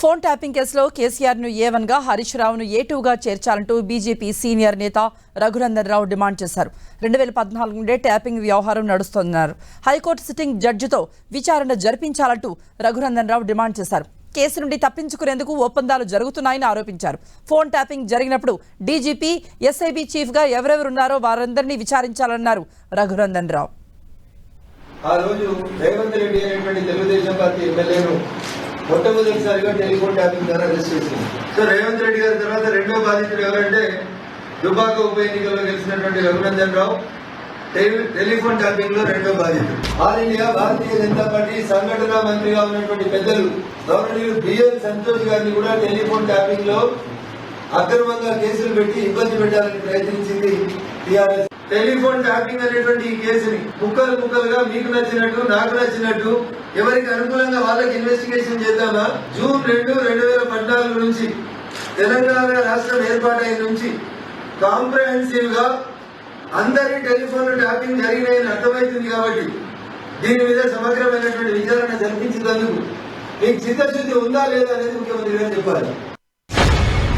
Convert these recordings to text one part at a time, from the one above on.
Phone tapping కేసులో కేసీఆర్ను ఏ వన్గా హరీష్ రావును ఏ టూ గా చేర్చాలంటూ బీజేపీ సీనియర్ నేత రఘునందన్ రావు డిమాండ్ చేశారు. రెండు వేల పద్నాలుగు నుండే ట్యాపింగ్ వ్యవహారం నడుస్తోందన్నారు. హైకోర్టు సిట్టింగ్ జడ్జితో విచారణ జరిపించాలంటూ రఘునందన్ రావు డిమాండ్ చేశారు. కేసు నుండి తప్పించుకునేందుకు ఒప్పందాలు జరుగుతున్నాయని ఆరోపించారు. ఫోన్ ట్యాపింగ్ జరిగినప్పుడు డీజీపీ ఎస్ఐబీ చీఫ్గా ఎవరెవరున్నారో వారందరినీ విచారించాలన్నారు రఘునందన్ రావు. ఆ రోజు రేవంత్ రెడ్డి అనేటువంటి తెలుగుదేశం పార్టీ ఎమ్మెల్యేను మొట్టమొదటిసారిగా టెలిఫోన్ ట్యాపింగ్ ద్వారా అరెస్ట్ చేసింది. సో రేవంత్ రెడ్డి గారి తర్వాత రెండో బాధితుడు ఎవరంటే దుబాక ఉప ఎన్నికల్లో గెలిచినటువంటి రఘునందన్ రావు. టెలి- టెలిఫోన్ ట్యాపింగ్లో రెండో బాధితుడు. All India Bharatiya Janata party సంఘటన మంత్రిగా ఉన్నటువంటి పెద్దలు గవర్నర్ బిఎల్ సంతోష్ గారిని కూడా టెలిఫోన్ ట్యాపింగ్లో అక్రమంగా కేసులు పెట్టి ఇబ్బంది పెట్టాలని ప్రయత్నించింది టీఆర్ఎస్ టెలిఫోన్ ట్యాపింగ్ అనేటువంటి ఈ కేసుని ముక్కలు ముక్కలుగా మీకు నచ్చినట్టు నాకు నచ్చినట్టు ఎవరికి అనుకూలంగా వాళ్ళకి ఇన్వెస్టిగేషన్ చేద్దామా? జూన్ రెండు రెండు వేల పద్నాలుగు నుంచి తెలంగాణ రాష్ట్రం ఏర్పాటైన నుంచి కాంప్రహెన్సివ్గా అందరి టెలిఫోన్ ట్యాపింగ్ జరిగినాయని అర్థమవుతుంది కాబట్టి దీని మీద సమగ్రమైనటువంటి విచారణ జరిపించినందుకు మీకు చిత్తశుద్ధి ఉందా లేదా అనేది ముఖ్యమంత్రి గారు చెప్పాలి.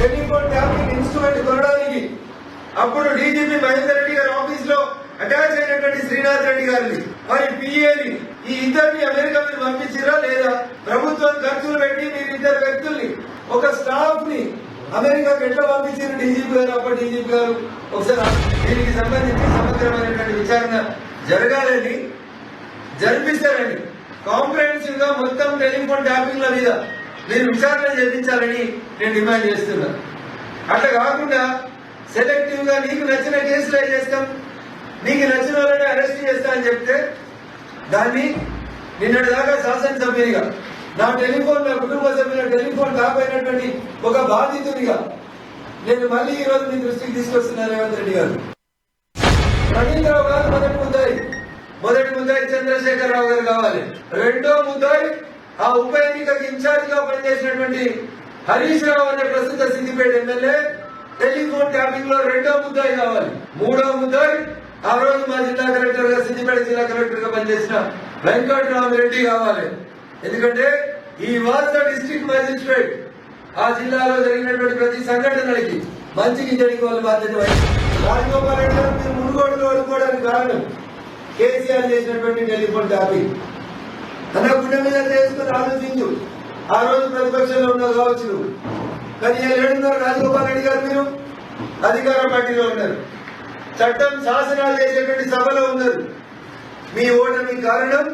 టెలిఫోన్ ట్యాపింగ్ ఇన్స్ట్రుమెంట్ కొనడానికి అప్పుడు డీజీపీ మహేందర్ రెడ్డి ఆఫీస్లో అటాచ్ అయినటువంటి శ్రీనాథ్ రెడ్డి గారిని మరి పిఏని ఈ ఇద్దరిని అమెరికా మీరు పంపించారా లేదా? ప్రభుత్వం ఖర్చులు పెట్టి మీరు ఇద్దరు వ్యక్తుల్ని ఒక స్టాఫ్ని అమెరికాకి ఎట్లా పంపించారు డీజీపీ గారు? అప్పటి డీజీపీ గారు ఒకసారి దీనికి సంబంధించి సమగ్రమైనటువంటి విచారణ జరగాలని జరిపిస్తారని కాంప్రహెన్సివ్గా మొత్తం టెలిఫోన్ ట్యాపింగ్ల మీద మీరు విచారణ చేయించాలని నేను డిమాండ్ చేస్తున్నా అట్లా కాకుండా సెలెక్టివ్గా నీకు నచ్చిన కేసులే చేస్తాం? నీకు నచ్చిన వాళ్ళని అరెస్ట్ చేస్తా అని చెప్తే దాన్ని నిన్నటి దాకా శాసనసభ్యునిగా నా టెలిఫోన్ నా కుటుంబ సభ్యుల టెలిఫోన్ కాకపోయినటువంటి ఒక బాధితునిగా నేను మళ్ళీ ఈ రోజు మీ దృష్టికి తీసుకొస్తున్నా రేవంత్ రెడ్డి గారు. రవీంద్రరావు గారు మొదటి ముద్దాయి. మొదటి ముద్దాయి చంద్రశేఖర్ రావు గారు కావాలి. రెండో ముద్దాయి ఆ ఉప ఎన్నికకి ఇన్ఛార్జ్గా పనిచేసినటువంటి హరీష్ రావు అనే ప్రస్తుత సిద్దిపేట ఎమ్మెల్యే టెలిఫోన్ ట్యాపింగ్లో రెండో ముద్దాయి కావాలి. మూడో ముద్దాయి ఆ రోజు మా జిల్లా కలెక్టర్గా సిద్దిపేట జిల్లా కలెక్టర్గా పనిచేసిన వెంకటరామరెడ్డి కావాలి. ఎందుకంటే ఈ వాజ్ డిస్ట్రిక్ట్ మ్యాజిస్ట్రేట్ ఆ జిల్లాలో జరిగినటువంటి ప్రతి సంఘటనలకి మంచికి జరిగే వాళ్ళు బాధ్యత రాజగోపాల్ రెడ్డి గారు మీరు మునుగోడులో ఓడిపోవడానికి కారణం కేసీఆర్ చేసినటువంటి టెలిఫోన్ ట్యాపింగ్ అన్న గుండె మీద చేసుకుని ఆలోచించు. ఆ రోజు ప్రతిపక్షంలో ఉన్నావు కావచ్చు కానీ ఏడున్నారు రాజగోపాల్ రెడ్డి గారు మీరు అధికార పార్టీలో ఉన్నారు. చట్టం శాసనాలు చేసేటువంటి సభలో ఉన్నారు మీ ఓటమి కారణం